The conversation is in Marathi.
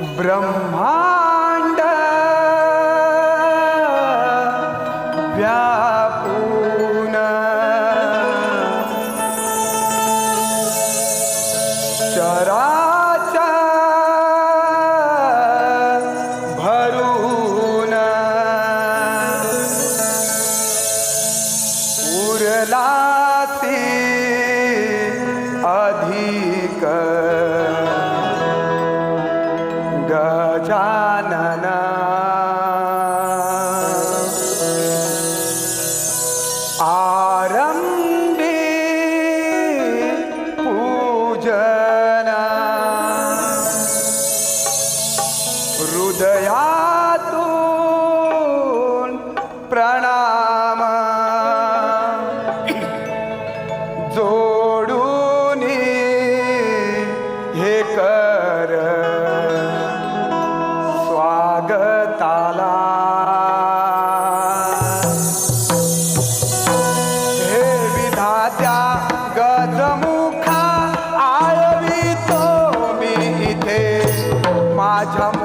ब्रह्मांड व्यापून. चराचर भरून. उरलासी अधिक. माझ्या